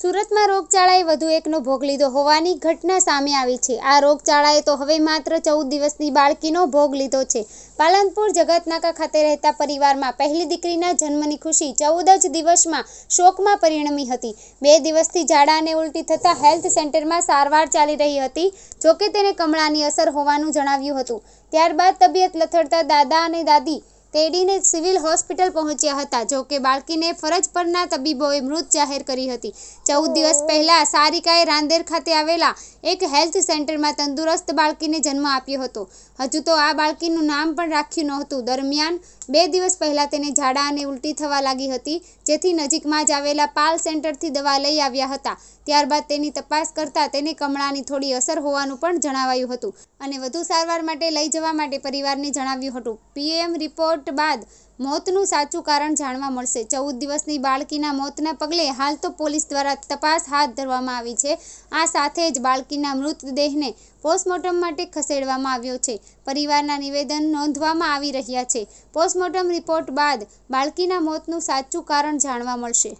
સુરતમાં રોગચાળાએ વધુ એકનો ભોગ લીધો હોવાની ઘટના સામે આવી છે. આ રોગચાળાએ તો હવે માત્ર ચૌદ દિવસની બાળકીનો ભોગ લીધો છે. પાલનપુર જગતનાકા ખાતે રહેતા પરિવારમાં પહેલી દીકરીના જન્મની ખુશી ચૌદ જ દિવસમાં શોકમાં પરિણમી હતી. બે દિવસથી ઝાડા અને ઉલટી થતાં હેલ્થ સેન્ટરમાં સારવાર ચાલી રહી હતી, જોકે તેને કમળાની અસર હોવાનું જણાવ્યું હતું. ત્યારબાદ તબિયત લથડતા દાદા અને દાદી તેડીને સિવિલ હોસ્પિટલ પહોંચ્યા હતા. જો કે બાળકીને ફરજ પરના તબીબોએ મૃત જાહેર કરી હતી. ચૌદ દિવસ પહેલા સારિકાએ રાંદેર ખાતે આવેલા એક હેલ્થ સેન્ટરમાં તંદુરસ્ત બાળકીને જન્મ આપ્યો હતો. હજુ તો આ બાળકીનું નામ પણ રાખ્યું નહોતું. દરમિયાન બે દિવસ પહેલાં તેને ઝાડા અને ઉલટી થવા લાગી હતી, જેથી નજીકમાં જ આવેલા પાલ સેન્ટરથી દવા લઈ આવ્યા હતા. ત્યારબાદ તેની તપાસ કરતા તેને કમળાની થોડી અસર હોવાનું પણ જણાવાયું હતું અને વધુ સારવાર માટે લઈ જવા માટે પરિવારને જણાવ્યું હતું. પીએમ રિપોર્ટ બાદ મોતનું સાચું કારણ જાણવા મળશે. ચૌદ દિવસની બાળકીના મોતના પગલે હાલ તો પોલીસ દ્વારા તપાસ હાથ ધરવામાં આવી છે. આ સાથે જ બાળકીના મૃતદેહને પોસ્ટમોર્ટમ માટે ખસેડવામાં આવ્યો છે. પરિવારના નિવેદન નોંધવામાં આવી રહ્યા છે. પોસ્ટમોર્ટમ રિપોર્ટ બાદ બાળકીના મોતનું સાચું કારણ જાણવા મળશે.